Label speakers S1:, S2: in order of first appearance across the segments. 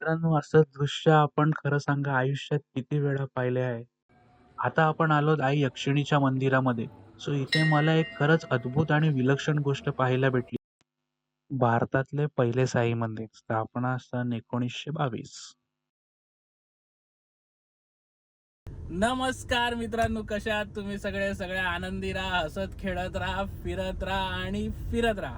S1: मित्रांनो, असं दृश्य आपण खरं सांगा आयुष्यात किती वेळा पाहिले आहे. आता आपण आलो आई यक्षिणीच्या मंदिरामध्ये. सो इथे मला एक खरंच अद्भुत आणि विलक्षण गोष्ट पाहायला भेटली. भारतातले पहिले साई मंदिर, स्थापना सन 1922.
S2: नमस्कार मित्रांनो कशा आहात तुम्ही सगळे सगळे आनंदी राहा हसत खेळत राहा फिरत राहा आणि फिरत राहा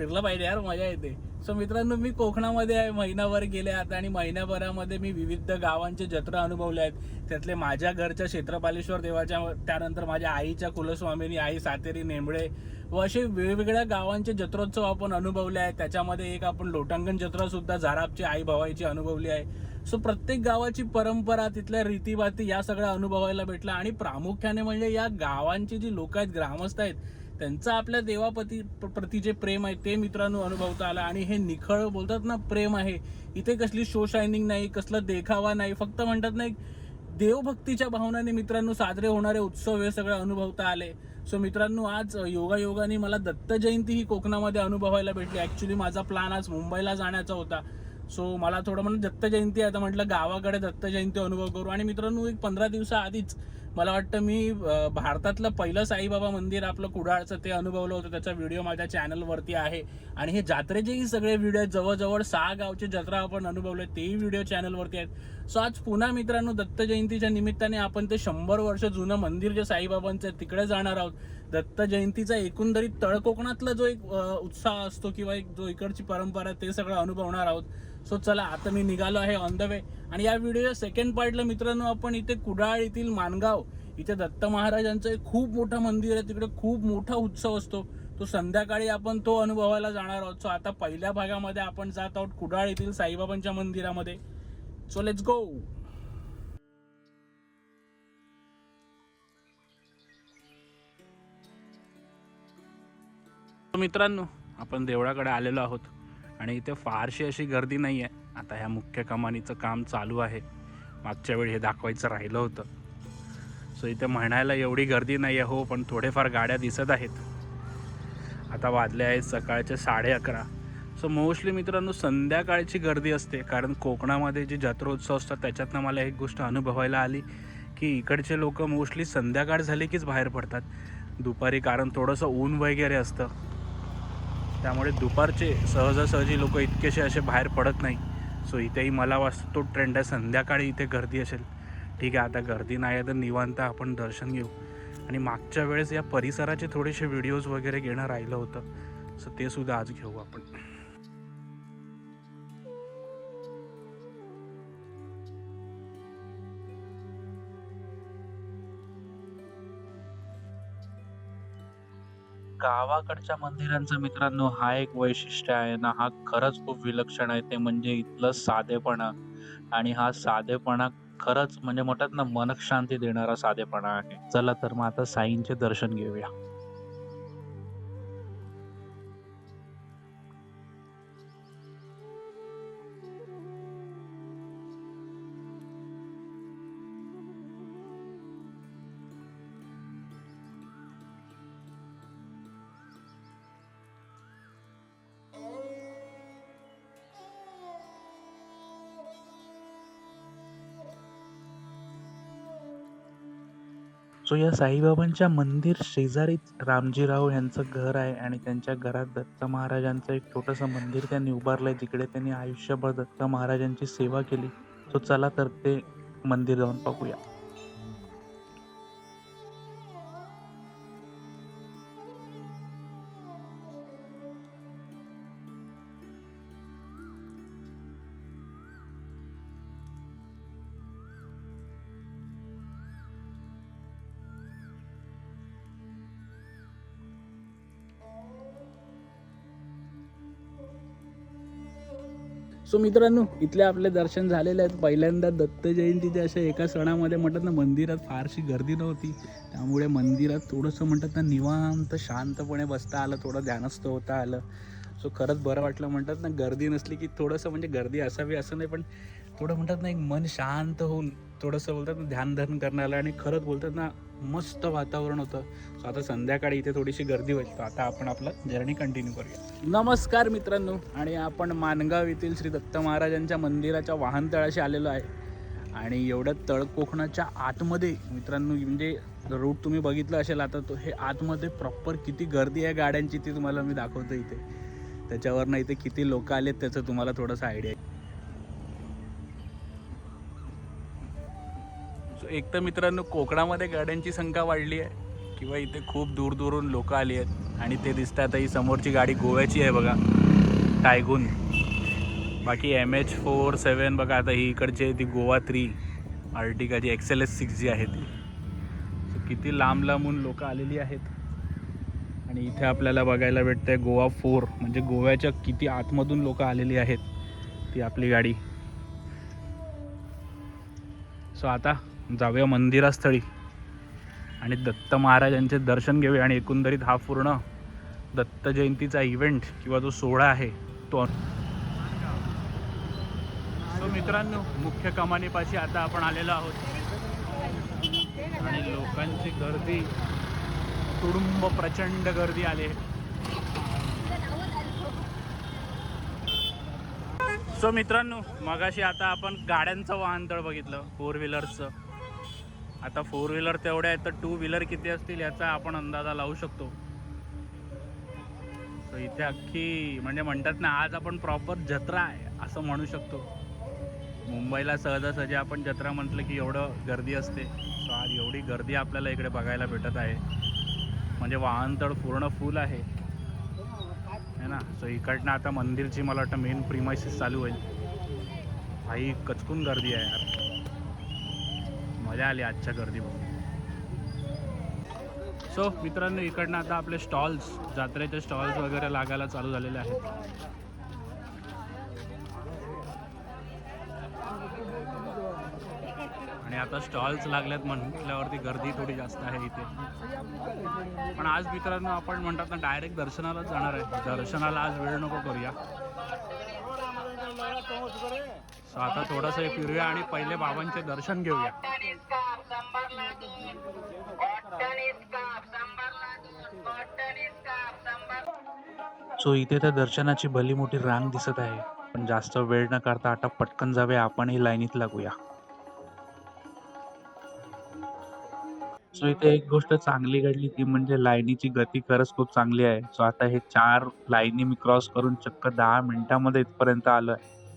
S2: फिरलं पाहिजे यार मजा येते. सो मित्रांनो मी कोकणामध्ये आहे महिनाभर गेले आता आणि महिन्याभरामध्ये मी विविध गावांचे जत्रा अनुभवले आहेत. त्यातले माझ्या घरच्या क्षेत्रपालेश्वर देवाच्या त्यानंतर माझ्या आईच्या कुलस्वामिनी आई सातेरी नेंबळे व असे वेगवेगळ्या गावांचे जत्रोत्सव आपण अनुभवले आहेत. त्याच्यामध्ये एक आपण लोटांगण जत्रासुद्धा झारापची आई भवाईची अनुभवली आहे. सो प्रत्येक गावाची परंपरा तिथल्या रीतीभाती या सगळ्या अनुभवायला भेटला आणि प्रामुख्याने म्हणजे या गावांची जी लोक आहेत ग्रामस्थ आहेत त्यांचं आपल्या देवापती प्रती जे प्रेम आहे ते मित्रांनो अनुभवता आलं. आणि हे निखळ बोलतात ना प्रेम आहे. इथे कसली शो शायनिंग नाही कसलं देखावा नाही. फक्त म्हणतात नाही देवभक्तीच्या भावनाने मित्रांनो साजरे होणारे उत्सव हे सगळे अनुभवता आले. सो मित्रांनो आज योगायोगाने मला दत्त जयंती ही कोकणामध्ये अनुभवायला भेटली. ॲक्च्युली माझा प्लान आज मुंबईला जाण्याचा होता. सो मला थोडं म्हणून दत्त जयंती आहे. तर म्हटलं गावाकडे दत्त जयंती अनुभव करू. आणि मित्रांनो एक पंधरा दिवसाआधीच मला वाटतं मी भारतातलं पहिलं साईबाबा मंदिर आपलं कुडाळचं ते अनुभवलं होतं. त्याचा व्हिडिओ माझ्या चॅनलवरती आहे. आणि हे जात्रेचेही सगळे व्हिडिओ आहेत. जवळजवळ सहा गावचे जत्रा आपण अनुभवले तेही व्हिडिओ चॅनलवरती आहेत. सो आज पुन्हा मित्रांनो दत्त जयंतीच्या निमित्ताने आपण ते शंभर वर्ष जुनं मंदिर जे साईबाबांचं आहे तिकडे जाणार आहोत. दत्त जयंतीचा एकंदरीत तळकोकणातला जो एक उत्साह असतो किंवा एक जो इकडची परंपरा आहे ते सगळं अनुभवणार आहोत. सो चला आता मी निघालो आहे ऑन द वे आणि या व्हिडिओच्या सेकंड पार्टला मित्रांनो आपण इथे कुडाळ येथील मानगाव इथे दत्त महाराजांचं एक खूप मोठं मंदिर आहे. तिकडे खूप मोठा उत्सव असतो. तो संध्याकाळी आपण तो अनुभवायला जाणार आहोत. सो आता पहिल्या भागामध्ये आपण जात आहोत कुडाळ येथील साईबाबांच्या मंदिरामध्ये. सो लेट्स गो मित्रांनो आपण देवळाकडे आलेलो आहोत. आणि इथे फारशी अशी गर्दी नाही आहे आता ह्या मुख्य कमानीचं काम चालू आहे. मागच्या वेळी हे दाखवायचं राहिलं होतं. सो इथे म्हणायला एवढी गर्दी नाही आहे हो पण थोडेफार गाड्या दिसत आहेत. आता वाजले आहेत सकाळचे साडे अकरा. सो मोस्टली मित्रांनो संध्याकाळची गर्दी असते. कारण कोकणामध्ये जे जत्रोत्सव असतात त्याच्यातनं मला एक गोष्ट अनुभवायला आली की इकडचे लोक मोस्टली संध्याकाळ झाली कीच बाहेर पडतात. दुपारी कारण थोडंसं ऊन वगैरे असतं. त्यामुळे दुपारचे सहजासहजी लोक इतकेसे असे बाहेर पडत नाही. सो इथेही मला वाटतं तो ट्रेंड आहे. संध्याकाळी इथे गर्दी असेल. ठीक आहे आता गर्दी नाही आहे तर निवांत आपण दर्शन घेऊ. आणि मागच्या वेळेस या परिसराचे थोडेसे व्हिडिओज वगैरे घेणं राहिलं होतं. सो ते सुद्धा आज घेऊ आपण.
S1: गावाकडच्या मंदिरांचं मित्रांनो हा एक वैशिष्ट्य आहे ना हा खरंच खूप विलक्षण आहे. ते म्हणजे इथलं साधेपणा आणि हा साधेपणा खरंच म्हणजे म्हणतात ना मनक शांती देणारा साधेपणा आहे. चला तर मग आता साईंचे दर्शन घेऊया. सो या साईबाबांच्या मंदिर शेजारीच रामजीराव यांचं घर आहे आणि त्यांच्या घरात दत्त महाराजांचं एक छोटंसं मंदिर त्यांनी उभारलंय जिकडे त्यांनी आयुष्यभर दत्त महाराजांची सेवा केली. सो चला तर ते मंदिर जाऊन पाहूया.
S2: सो मित्रांनो इथले आपले दर्शन झालेले आहेत. पहिल्यांदा दत्त जयंतीच्या अशा एका सणामध्ये म्हणतात ना मंदिरात फारशी गर्दी नव्हती. त्यामुळे मंदिरात थोडंसं म्हणतात ना निवांत शांतपणे बसता आलं थोडं ध्यानस्थ होता आलं. सो खरंच बरं वाटलं म्हणतात ना गर्दी नसली की थोडंसं म्हणजे गर्दी असावी असं नाही पण थोडं म्हणतात ना एक मन शांत होऊन थोडंसं बोलतात ना ध्यान धरण करण्याला आणि खरंच बोलतात ना मस्त वातावरण होतं. सो आता संध्याकाळी इथे थोडीशी गर्दी होईल. तर आता आपण आपलं जर्नी कंटिन्यू करूया. नमस्कार मित्रांनो आणि आपण मानगाव येथील श्री दत्त महाराजांच्या मंदिराच्या वाहनतळाशी आलेलो आहे. आणि एवढ्या तळ कोकणाच्या आतमध्ये मित्रांनो म्हणजे रूट तुम्ही बघितलं असेल आता तो हे आतमध्ये प्रॉपर किती गर्दी आहे गाड्यांची ती तुम्हाला मी दाखवतो इथे. त्याच्यावरनं इथे किती लोक आलेत त्याचं तुम्हाला थोडंसं आयडिया एक तर मित्रांनो कोकणामध्ये गाड्यांची संख्या वाढली आहे. किंवा इथे खूप दूर दूरून लोक आली आहेत. आणि ते दिसतात ही समोरची गाडी गोव्याची आहे बघा. टायगून बाकी एम एच फोर सेवन बघा आता ही इकडची आहे ती गोवा थ्री आर्टिकाची एक्सेल एस सिक्स जी आहे ती. सो किती लांब लांबून लोक आलेली आहेत. आणि इथे आपल्याला बघायला भेटतंय गोवा फोर म्हणजे गोव्याच्या किती आतमधून लोक आलेली आहेत ती आपली गाडी. सो आता जाऊया मंदिरास्थळी. आणि दत्त महाराजांचे दर्शन घेऊया आणि एकंदरीत हा पूर्ण दत्त जयंतीचा इव्हेंट किंवा जो सोहळा आहे तो सो मित्रांनो मुख्य कमानीपाशी आता आपण आलेलो आहोत. आणि लोकांची गर्दी तुडुंब प्रचंड गर्दी आली आहे. सो मित्रांनो मगाशी आता आपण गाड्यांचं वाहनतळ बघितलं फोर व्हीलरचं आता फोर व्हीलर तेवढ्या आहेत तर टू व्हीलर किती असतील याचा आपण अंदाजा लावू शकतो. सो इथे अख्खी म्हणजे म्हणतात ना आज आपण प्रॉपर जत्रा आहे असं म्हणू शकतो. मुंबईला सहजासहजी आपण जत्रा म्हटलं की एवढं गर्दी असते. सो आज एवढी गर्दी आपल्याला इकडे बघायला भेटत आहे. म्हणजे वाहनतळ पूर्ण फुल आहे. है ना? सो इकडनं आता मंदिरची मला वाटतं मेन प्रिमायसिस चालू होईल. भाई कचकून गर्दी आहे यार. मजा आली आजच्या गर्दी बघून. सो मित्रांनो इकडनं आता आपले स्टॉल्स जात्रेचे स्टॉल्स वगैरे लागायला चालू झालेले आहेत. आणि आता स्टॉल्स लागल्यात म्हटल्यावरती गर्दी थोडी जास्त आहे इथे. पण आज मित्रांनो आपण म्हणतात ना डायरेक्ट दर्शनालाच जाणार आहे. दर्शनाला आज वेळ नको करूया. सो आता थोडंसं फिरूया आणि पहिले बाबांचे दर्शन घेऊया.
S1: सो इथे त्या दर्शनाची भली मोठी रांग दिसत आहे. पण जास्त वेळ न करता आता पटकन जावे आपणही लाईनीत लागूया. सो इथे एक गोष्ट चांगली घडली ती म्हणजे लाईनीची गती खरंच खूप चांगली आहे. सो आता हे चार लाईनी मी क्रॉस करून चक्क दहा मिनिटामध्ये इथपर्यंत आलोय.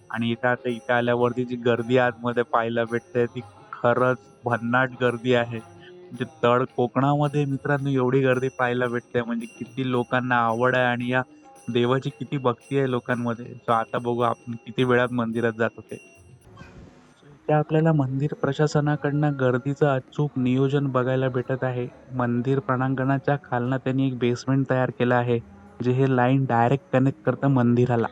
S1: आणि इथे आता इथे आल्यावरती जी गर्दी आतमध्ये पाहायला भेटते ती खरंच भन्नाट गर्दी आहे. म्हणजे तळ कोकणामध्ये मित्रांनो एवढी गर्दी पाहायला भेटते म्हणजे किती लोकांना आवड आहे आणि या देवाची किती भक्ती आहे लोकांमध्ये. सो आता बघू आपण किती वेळात मंदिरात जात होते. त्या आपल्याला मंदिर प्रशासनाकडनं गर्दीचं अचूक नियोजन बघायला भेटत आहे. मंदिर प्रणांगणाच्या खालनं त्यांनी एक बेसमेंट तयार केलं आहे जे हे लाईन डायरेक्ट कनेक्ट करतं मंदिराला.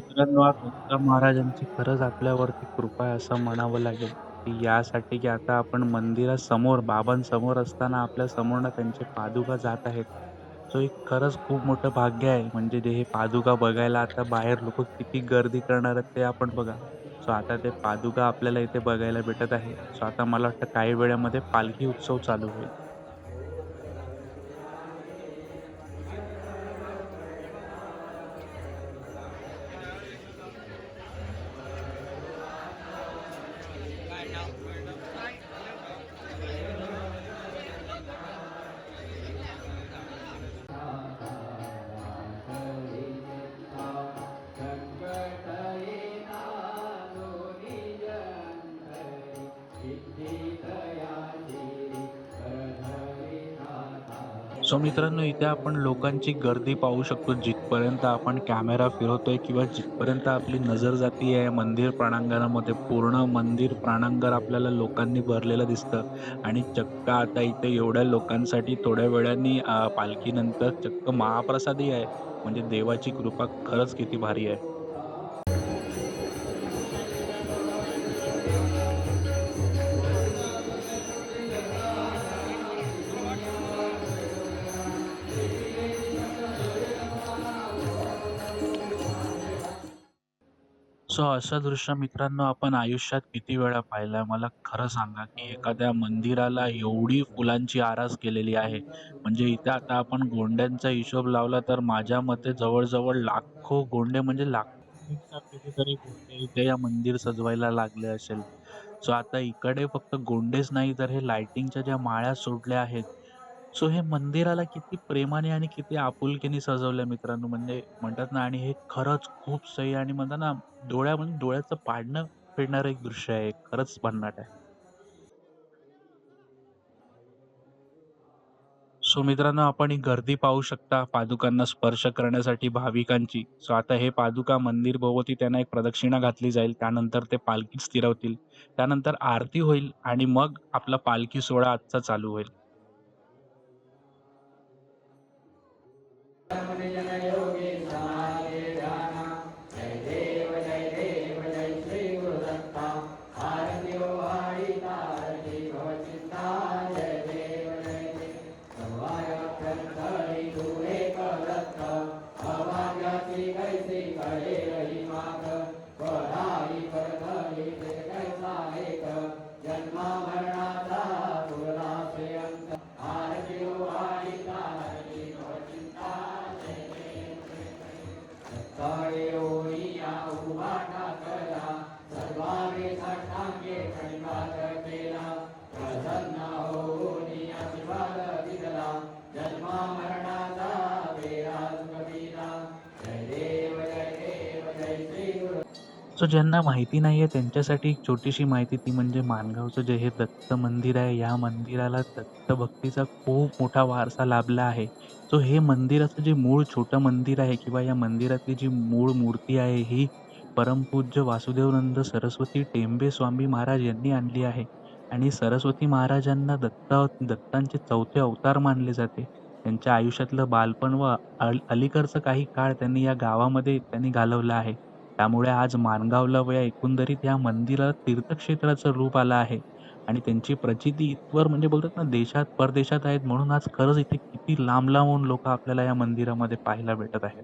S1: मित्रांनो आज महाराजांची खरंच आपल्यावरती कृपा आहे असं म्हणावं लागेल. की यासाठी की आता आपण मंदिरासमोर बाबांसमोर असताना आपल्या समोरनं त्यांचे पादुका जात आहेत. सो एक खरंच खूप मोठं भाग्य आहे. म्हणजे जे हे पादुका बघायला आता बाहेर लोक किती गर्दी करणार आहेत ते आपण बघा. सो आता ते पादुका आपल्याला इथे बघायला भेटत आहे. सो आता मला वाटतं काही वेळामध्ये पालखी उत्सव चालू होईल. मित्रांनो इथे आपण लोकांची गर्दी पाहू शकतो. जिथपर्यंत आपण कॅमेरा फिरवतोय किंवा जिथपर्यंत आपली नजर जाती आहे मंदिर प्रणांगणामध्ये पूर्ण मंदिर प्राणांगण आपल्याला लोकांनी भरलेलं दिसतं. आणि चक्क आता इथे एवढ्या लोकांसाठी थोड्या वेळाने पालखीनंतर चक्क महाप्रसादही आहे. म्हणजे देवाची कृपा खरंच किती भारी आहे.
S2: असं दृश्य मित्रांनो आपण आयुष्यात किती वेळा पाहिलंय मला खरं सांगा, की एखाद्या मंदिराला एवढी फुलांची आरास केलेली आहे. म्हणजे इथे आता आपण गोंड्यांचा हिशोब लावला तर माझ्या मते जवळजवळ लाखो गोंडे म्हणजे लाखोपेक्षा कितीतरी गोंडे इथे या मंदिर सजवायला लागले असेल. सो आता इकडे फक्त गोंडेच नाही तर हे लाइटिंगच्या ज्या माळ्या सोडल्या आहेत. सो हे मंदिराला किती प्रेमाने आणि किती आपुलकीने सजवलं मित्रांनो म्हणजे म्हणतात ना आणि हे खरंच खूप सही आणि म्हणतात ना डोळ्यामध्ये डोळ्याचं पाडणं फिरणारं एक दृश्य आहे. खरंच भन्नाट आहे. सो मित्रांनो आपण ही गर्दी पाहू शकता पादुकांना स्पर्श करण्यासाठी भाविकांची. सो आता हे पादुका मंदिर भोवती त्यांना एक प्रदक्षिणा घातली जाईल. त्यानंतर ते पालखीत स्थिरवतील. त्यानंतर आरती होईल आणि मग आपला पालखी सोहळा आजचा चालू होईल. 何? सो ज्यांना माहिती नाही आहे त्यांच्यासाठी एक छोटीशी माहिती ती म्हणजे माणगावचं जे हे दत्त मंदिर आहे. या मंदिराला दत्तभक्तीचा खूप मोठा वारसा लाभला आहे. सो हे मंदिराचं जे मूळ छोटं मंदिर आहे किंवा या मंदिरातली जी मूळ मूर्ती आहे ही परमपूज्य वासुदेवनंद सरस्वती टेंबे स्वामी महाराज यांनी आणली आहे. आणि सरस्वती महाराजांना दत्त दत्तांचे चौथे अवतार मानले जाते. त्यांच्या आयुष्यातलं बालपण व अल अलीकडचं काही काळ त्यांनी या गावामध्ये त्यांनी घालवला आहे. त्यामुळे आज माणगावला व या एकंदरीत या मंदिरात तीर्थक्षेत्राचं रूप आलं आहे. आणि त्यांची प्रचिती इतवर म्हणजे बोलतात ना देशात परदेशात आहेत म्हणून आज खरंच इथे किती लांब-लांबून लोकं आपल्याला या मंदिरामध्ये पाहायला भेटत आहेत.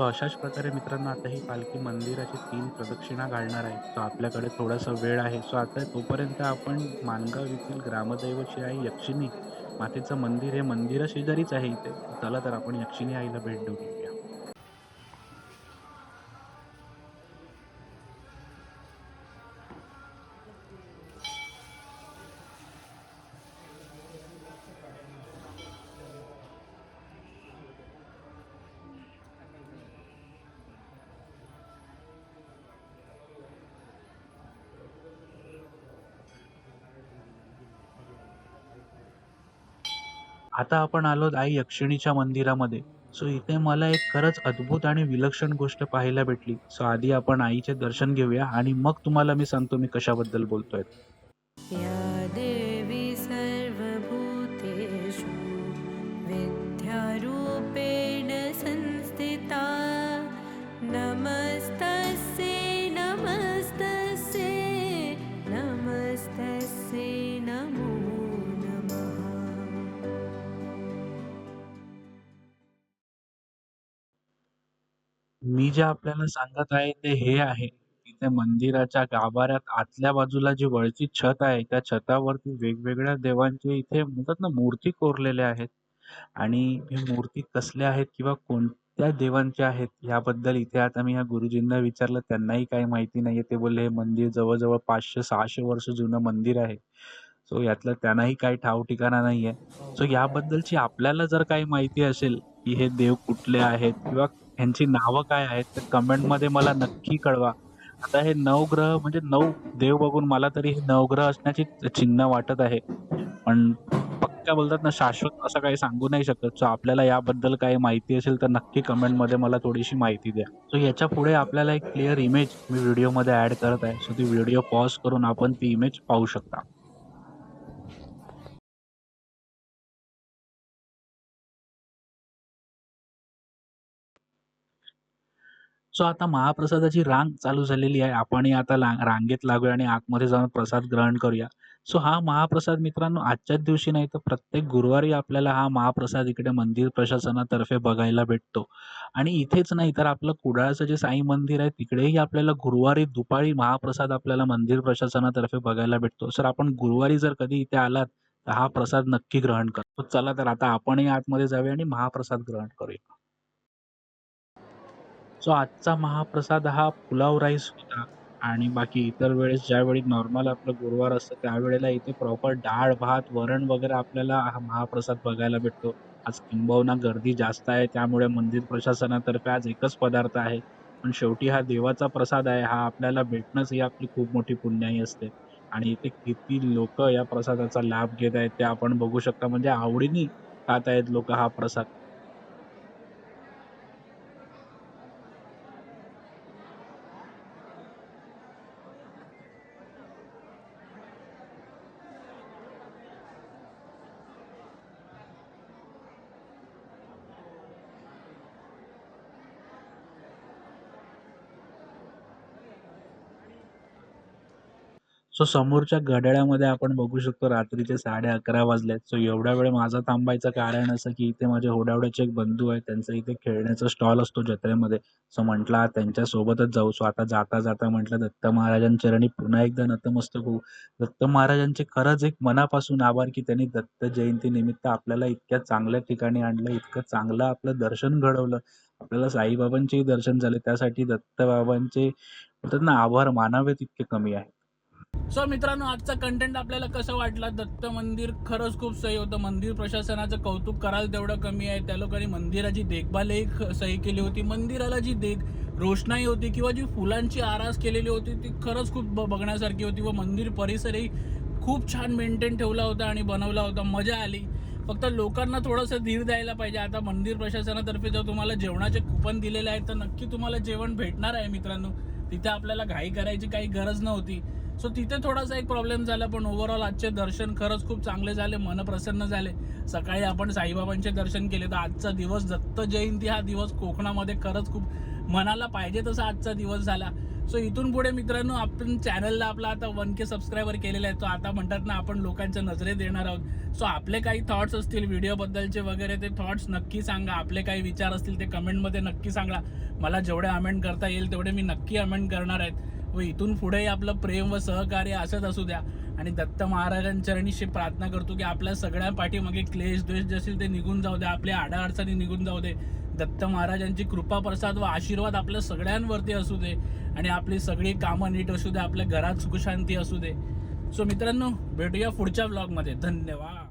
S2: सो अशाच प्रकारे मित्रांनो आता ही पालखी मंदिराची तीन प्रदक्षिणा घालणार आहे. सो आपल्याकडे थोडासा वेळ आहे. सो आता तोपर्यंत आपण माणगाव येथील ग्रामदैवची आई आहे यक्षिणी मातेचं मंदिर हे मंदिराशेजारीच आहे इथे. चला तर आपण यक्षिणी आईला भेट देऊ आता आपण आलोत आई यक्षिणीच्या मंदिरामध्ये. सो इथे मला एक खरंच अद्भुत आणि विलक्षण गोष्ट पाहायला भेटली. सो आधी आपण आईचे दर्शन घेऊया आणि मग तुम्हाला मी सांगतो मी कशाबद्दल बोलतोय. मी जे आपल्याला सांगत आहे ते हे आहे, इथे मंदिराच्या गाभाऱ्यात आतल्या बाजूला जी वरची छत आहे, त्या छतावरती वेगवेगळ्या देवांचे इथे म्हणतात ना मूर्ती कोरलेल्या आहेत आणि हे मूर्ती कसल्या आहेत किंवा कोणत्या देवांच्या आहेत याबद्दल इथे आता मी या गुरुजींना विचारलं त्यांनाही काही माहिती नाहीये. ते बोलले हे मंदिर जवळ-जवळ 500-600 वर्ष जुनं मंदिर आहे. सो यातलं त्यांनाही काही ठाव-ठिकाणा नाहीये. सो याबद्दलची आपल्याला जर काही माहिती असेल, की हे देव कुठले आहेत किंवा ह्यांची नावं काय आहेत, ते कमेंटमध्ये मला नक्की कळवा. आता हे नवग्रह म्हणजे नऊ देव बघून मला तरी हे नवग्रह असण्याची चिन्ह वाटत आहे. पण पक्का बोलतात ना शाश्वत असं काही सांगू नाही शकत. सो आपल्याला याबद्दल काही माहिती असेल तर नक्की कमेंटमध्ये मला थोडीशी माहिती द्या. सो याच्यापुढे आपल्याला एक क्लिअर इमेज मी व्हिडिओमध्ये ॲड करत आहे. सो ती व्हिडिओ पॉज करून आपण ती इमेज पाहू शकता. सो आता महाप्रसादाची रांग चालू झालेली आहे. आपणही आता रांगेत लागूया आणि आतमध्ये जाऊन प्रसाद ग्रहण करूया. सो हा महाप्रसाद मित्रांनो आजच्याच दिवशी नाही तर प्रत्येक गुरुवारी आपल्याला हा महाप्रसाद इकडे मंदिर प्रशासनातर्फे बघायला भेटतो. आणि इथेच नाही तर आपलं कुडाळचं जे साई मंदिर आहे तिकडेही आपल्याला गुरुवारी दुपारी महाप्रसाद आपल्याला मंदिर प्रशासनातर्फे बघायला भेटतो. सर आपण गुरुवारी जर कधी इथे आलात, तर हा प्रसाद नक्की ग्रहण करतो चला तर आता आपणही आतमध्ये जाऊया आणि महाप्रसाद ग्रहण करूया. सो आजचा महाप्रसाद हा पुलाव राईस होता आणि बाकी इतर वेळेस ज्यावेळी नॉर्मल आपलं गुरुवार असतं त्यावेळेला इथे प्रॉपर डाळ, भात, वरण वगैरे आपल्याला हा महाप्रसाद बघायला भेटतो. आज किंबहुना गर्दी जास्त आहे त्यामुळे मंदिर प्रशासनातर्फे आज एकच पदार्थ आहे. पण शेवटी हा देवाचा प्रसाद आहे. हा आपल्याला भेटणंच ही आपली खूप मोठी पुण्याई असते. आणि इथे किती लोक या प्रसादाचा लाभ घेत आहेत ते आपण बघू शकता. म्हणजे आवडीने खात आहेत लोक हा प्रसाद. सो समोरच्या घड्याळामध्ये आपण बघू शकतो रात्रीचे 11:30 वाजलेत. सो एवढा वेळ माझा थांबायचं कारण असं, की इथे माझे होडावड्याचे एक बंधू आहे त्यांचा इथे खेळण्याचा स्टॉल असतो जत्रेमध्ये. सो म्हटला त्यांच्या त्यांच्यासोबतच जाऊ. सो आता जाता-जाता म्हटलं दत्त महाराजांच्या रणी पुन्हा एकदा नतमस्तक होऊ. दत्त महाराजांचे खरंच एक मनापासून आभार, की त्यांनी दत्त जयंतीनिमित्त आपल्याला इतक्या चांगल्या ठिकाणी आणलं, इतकं चांगलं आपलं दर्शन घडवलं. आपल्याला साईबाबांचेही दर्शन झाले. त्यासाठी दत्तबाबांचे बोलतात ना आभार मानावेत इतके कमी आहेत.
S3: सो मित्रांनो आजचा कंटेंट आपल्याला कसं वाटला? दत्त मंदिर खरंच खूप सही होतं. मंदिर प्रशासनाचं कौतुक कराल तेवढं कमी आहे. त्या लोकांनी मंदिराची देखभालही ख- सही केली होती. मंदिराला जी देख रोषणाई होती किंवा जी फुलांची आरास केलेली होती ती खरंच खूप ब- बघण्यासारखी होती व मंदिर परिसरही खूप छान मेंटेन ठेवला होता आणि बनवला होता. मजा आली. फक्त लोकांना थोडंसं धीर द्यायला पाहिजे. आता मंदिर प्रशासनातर्फे जर तुम्हाला जेवणाचे कुपन दिलेले आहेत तर नक्की तुम्हाला जेवण भेटणार आहे मित्रांनो. तिथे आपल्याला घाई करायची काही गरज नव्हती. सो तिथे थोडासा एक प्रॉब्लेम झाला पण ओव्हरऑल आजचे दर्शन खरंच खूप चांगले झाले मन प्रसन्न झाले. सकाळी आपण साईबाबांचे दर्शन केले तर आजचा दिवस दत्त जयंती हा दिवस कोकणामध्ये खरंच खूप मनाला पाहिजे तसा आजचा दिवस झाला. सो इथून पुढे मित्रांनो आपण चॅनलला आपला आता वन के सबस्क्रायबर केलेला आहे तो आता म्हणतात ना आपण लोकांच्या नजरेत देणार आहोत. सो आपले काही थॉट्स असतील व्हिडिओबद्दलचे वगैरे ते थॉट्स नक्की सांगा. आपले काही विचार असतील ते कमेंटमध्ये नक्की सांगा. मला जेवढे अमेंड करता येईल तेवढे मी नक्की अमेंड करणार आहेत. व इथून पुढेही आपलं प्रेम व सहकार्य असंच असू द्या. आणि दत्त महाराजांचरणीशी प्रार्थना करतो की आपल्या सगळ्या पाठीमागे क्लेश द्वेष जे असतील ते निघून जाऊ दे आपल्या आडाअडचणी निघून जाऊ दे. दत्त महाराजांची कृपा प्रसाद व आशीर्वाद आपल्या सगळ्यांवरती असू दे. आणि आपली सगळी कामं नीट असू दे. आपल्या घरात सुखशांती असू दे. सो मित्रांनो भेटूया पुढच्या ब्लॉगमध्ये धन्यवाद.